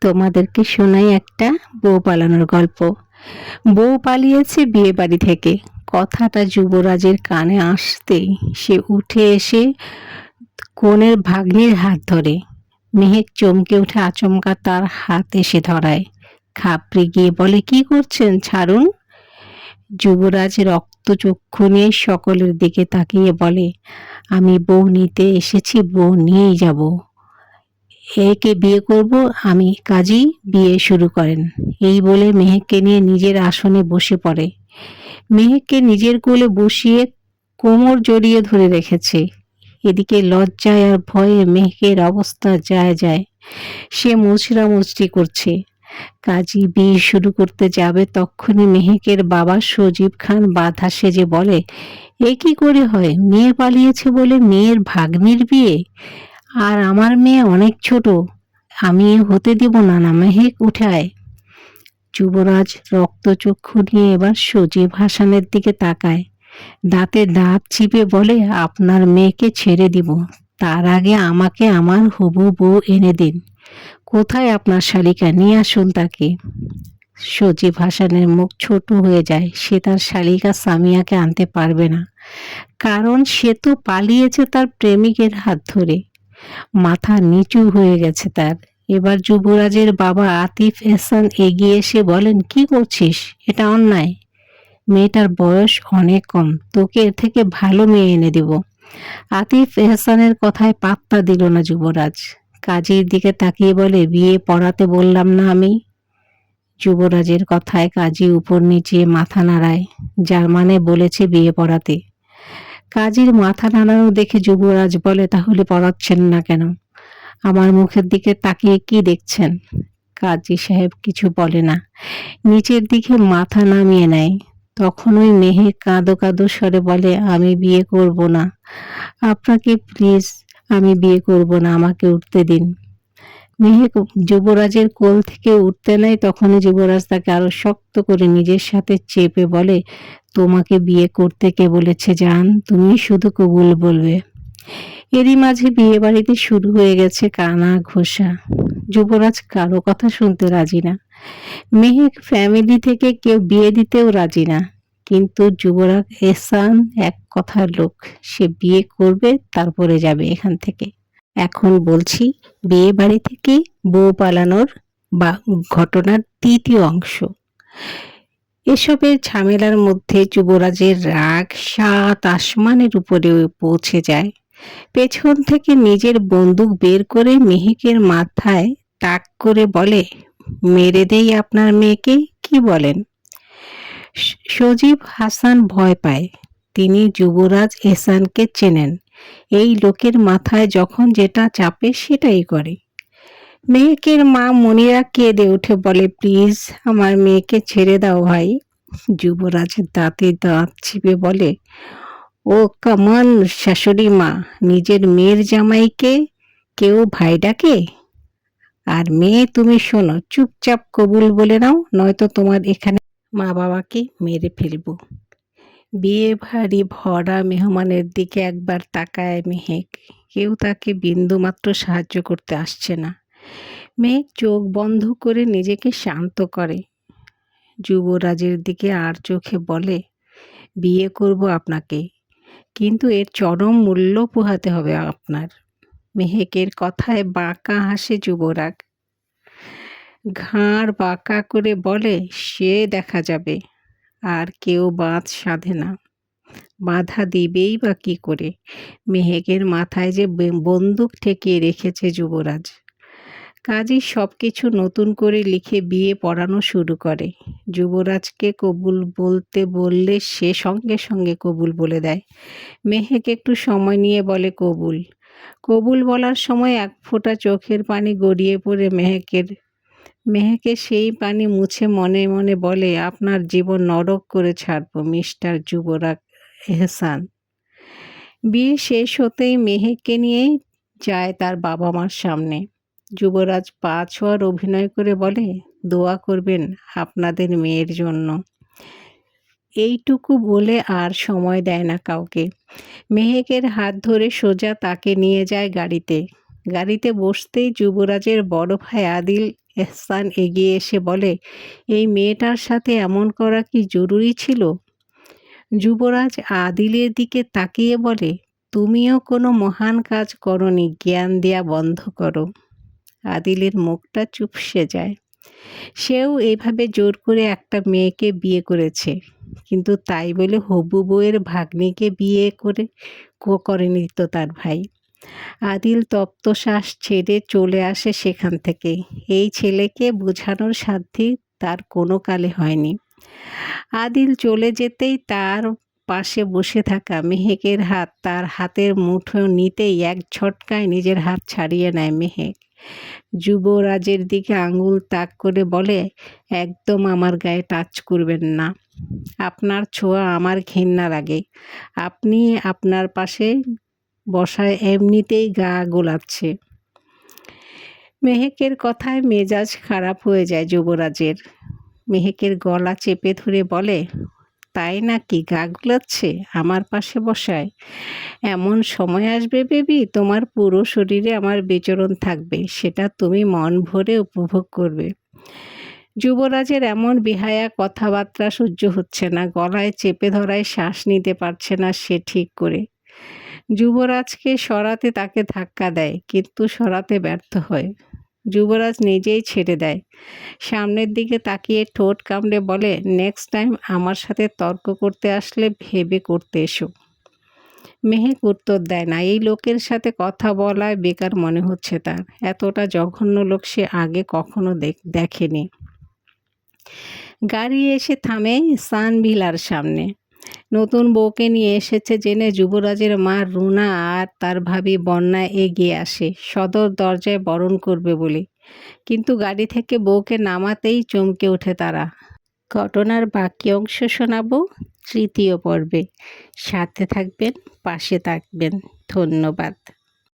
তোমাদেরকে শোনাই একটা বউ পালানোর গল্প। বউ পালিয়েছে বিয়ে বাড়ি থেকে। কথাটা যুবরাজের কানে আসতেই সে উঠে এসে কনের ভাগ্নির হাত ধরে। মেহেক চমকে উঠে আচমকা তার হাত এসে ধরায়। খাপড়ে গিয়ে বলে, কি করছেন? ছাড়ুন। যুবরাজ রক্তচক্ষু নিয়ে সকলের দিকে তাকিয়ে বলে, আমি বউ নিতে এসেছি, বউ নিয়েই যাব। একে বিয়ে করব, আমি কাজী বিয়ে শুরু করেন। এই বলে মেহেককে নিয়ে নিজের আসনে বসে পড়ে। মেহেককে নিজের কোলে বসিয়ে কোমর জড়িয়ে ধরে রেখেছে। এদিকে লজ্জায় আর ভয়ে মেহেকের অবস্থা যায় যায়। সে মুচড়া মুচড়ি করছে। কাজী বিয়ে শুরু করতে যাবে তখনই মেহেকের বাবা সজীব খান বাধা সেজে বলে, এ কি করে হয়? মেয়ে পালিয়েছে বলে মেয়ের ভাগ্নির বিয়ে? আর আমার মেয়ে অনেক ছোট, আমি হতে দিব না না মেহেক উঠায়। যুবরাজ রক্তচক্ষু নিয়ে এবার সজীব হাসানের দিকে তাকায়। দাঁতে দাঁত চিপে বলে, আপনার মেয়েকে ছেড়ে দিব, তার আগে আমাকে আমার হবু বউ এনে দিন। কোথায় আপনার শালিকা? নিয়ে আসুন তাকে। সজীব হাসানের মুখ ছোট হয়ে যায়, সে তার শালিকা সামিয়াকে আনতে পারবে না। কারণ সে তো পালিয়েছে তার প্রেমিকের হাত ধরে। মাথা নিচু হয়ে গেছে তার। এবার যুবরাজের বাবা আতিফ এহসান এগিয়ে এসে বলেন, কি করছিস এটা অন্যায়। মেয়েটার বয়স অনেক কম। তোকে এর থেকে ভালো মেয়ে এনে দেব। আতিফ এহসানের কথায় পাত্তা দিল না যুবরাজ। কাজীর দিকে তাকিয়ে বলে, বিয়ে পড়াতে বললাম না আমি। যুবরাজের কথায় কাজী উপর নিচে মাথা নাড়ায়, যার মানে বলেছে বিয়ে পড়াতে। কাজীর মাথা নাড়ানো দেখে যুবরাজ বলে, তাহলে পড়াচ্ছেন না কেন? আমার মুখের দিকে তাকিয়ে কি দেখছেন? কাজী সাহেব কিছু বলে না। নিচের দিকে মাথা নামিয়ে নেয়। তখন ওই মেহে কাঁদো কাঁদো স্বরে বলে, আমি বিয়ে করব না। আপনাকে প্লিজ, আমি বিয়ে করব না। আমাকে উঠতে দিন। যুবরাজের কোল থেকে উঠতে নেয়, তখনই যুবরাজ তাকে আরও শক্ত করে নিজের সাথে চেপে বলে, তোমাকে বিয়ে করতে কে বলেছে জান? তুমি শুধু কবুল বলবে। এরই মাঝে বিয়ে বাড়িতে শুরু হয়ে গেছে কানা ঘোষা। যুবরাজ কারও কথা শুনতে রাজি না। মেহেক ফ্যামিলি থেকে কেউ বিয়ে দিতেও রাজি না। কিন্তু যুবরাজ এসান এক কথার লোক, সে বিয়ে করবে, তারপরে যাবে এখান থেকে। এখন বলছি, বিয়ে বাড়ি থেকে বউ পালানোর বা ঘটনার তৃতীয় অংশ। এসবের ঝামেলার মধ্যে যুবরাজের রাগ সাত আসমানের উপরে পৌঁছে যায়। পেছন থেকে নিজের বন্দুক বের করে মেহেকের মাথায় তাক করে বলে, মেরে দেই আপনার মেয়েকে? কি বলেন? সজীব হাসান ভয় পায়। তিনি যুবরাজ এসানকে চেনেন। এই লোকের মাথায় যখন যেটা চাপে সেটাই করে। মেয়েকের মা মনিরা কেঁদে উঠে বলে, প্লিজ আমার মেয়েকে ছেড়ে দাও ভাই। যুবরাজ দাঁতে দাঁত চিপে বলে, ও কামান শাশুড়ি মা, নিজের মেয়ের জামাইকে কেউ ভাই ডাকে? আর মেয়ে তুমি শোনো, চুপচাপ কবুল বলে নাও, নয়তো তোমার এখানে মা বাবাকে মেরে ফেলব। বিয়ে ভারী ভরা মেহমানের দিকে একবার তাকায় মেহেক। কেউ তাকে বিন্দুমাত্র সাহায্য করতে আসছে না। মেহেক চোখ বন্ধ করে নিজেকে শান্ত করে। যুবরাজের দিকে আর চোখে বলে, বিয়ে করব আপনাকে, কিন্তু এর চরম মূল্য পোহাতে হবে আপনার। মেহেকের কথায় বাঁকা হাসে যুবরাগ ঘাড় বাঁকা করে বলে, সে দেখা যাবে। আর কেউ বাঁধ সাধে না। বাধা দিবেই বা কি করে? মেহেকের মাথায় যে বন্দুক ঠেকিয়ে রেখেছে যুবরাজ। কাজী সব কিছু নতুন করে লিখে বিয়ে পড়ানো শুরু করে। যুবরাজকে কবুল বলতে বললে সে সঙ্গে সঙ্গে কবুল বলে দেয়। মেহেক একটু সময় নিয়ে বলে কবুল। কবুল বলার সময় এক ফোঁটা চোখের পানি গড়িয়ে পড়ে মেহেকের মেহেকে সেই পানি মুছে মনে মনে বলে, আপনার জীবন নরক করে ছাড়বো, মিস্টার যুবরাজ এহসান। বিয়ে শেষ হতেই মেহেককে নিয়েই যায় তার বাবা মার সামনে। যুবরাজ পা ছোঁয়ার অভিনয় করে বলে, দোয়া করবেন আপনাদের মেয়ের জন্য। এইটুকু বলে আর সময় দেয় না কাউকে। মেহেকের হাত ধরে সোজা তাকে নিয়ে যায় গাড়িতে। গাড়িতে বসতেই যুবরাজের বড় ভাই আদিল এহসান এগিয়ে এসে বলে, এই মেয়েটার সাথে এমন করা কি জরুরি ছিল? যুবরাজ আদিলের দিকে তাকিয়ে বলে, তুমিও কোনো মহান কাজ করনি, জ্ঞান দেয়া বন্ধ করো। আদিলের মুখটা চুপসে যায়। সেও এইভাবে জোর করে একটা মেয়েকে বিয়ে করেছে, কিন্তু তাই বলে হবু বউয়ের ভাগ্নিকে বিয়ে করে করেনি তো তার ভাই। আদিল তপ্তশ্বাস ছেড়ে চলে আসে সেখান থেকে। এই ছেলেকে বোঝানোর সাধ্যি তার কোনো কালে হয়নি। আদিল চলে যেতেই তার পাশে বসে থাকা মেহেকের হাত তার হাতের মুঠো নিতেই এক ঝটকায় নিজের হাত ছাড়িয়ে নেয় মেহেক। যুবরাজের দিকে আঙুল তাক করে বলে, একদম আমার গায়ে টাচ করবেন না। আপনার ছোঁয়া আমার ঘেন্না লাগে আপনি আপনার পাশে বসায় এমনিতেই গা গোলাচ্ছে মেহেকের কথায় মেজাজ খারাপ হয়ে যায় যুবরাজের। মেহেকের গলা চেপে ধরে বলে, তাই নাকি গা গোলাচ্ছে? আমার পাশে বসায়। এমন সময় আসবে বেবি, তোমার পুরো শরীরে আমার বিচরণ থাকবে। সেটা তুমি মন ভরে উপভোগ করবে যুবরাজের এমন বিহায়া কথাবার্তা সহ্য হচ্ছে না। গলায় চেপে ধরায় শ্বাস নিতে পারছে না সে ঠিক করে। যুবরাজকে সরাতে তাকে ধাক্কা দেয়, কিন্তু সরাতে ব্যর্থ হয়। যুবরাজ নিজেই ছেড়ে দেয়। সামনের দিকে তাকিয়ে ঠোঁট কামড়ে বলে নেক্সট টাইম আমার সাথে তর্ক করতে আসলে ভেবে করতে এসো। মেহেক উত্তর দেয় না। এই লোকের সাথে কথা বলায় বেকার মনে হচ্ছে তার। এতটা জঘন্য লোক সে আগে কখনো দেখ- দেখেনি। গাড়ি এসে থামে সানভিলার সামনে। নতুন বউকে নিয়ে এসেছে জেনে যুবরাজের মা রুনা আর তার ভাবি বন্যা এগিয়ে আসে। সদর দরজায় বরণ করবে বলে। কিন্তু গাড়ি থেকে বউকে নামাতেই চমকে ওঠে তারা। ঘটনার বাকি অংশ শোনাব তৃতীয় পর্বে। সাথে থাকবেন, পাশে থাকবেন। ধন্যবাদ।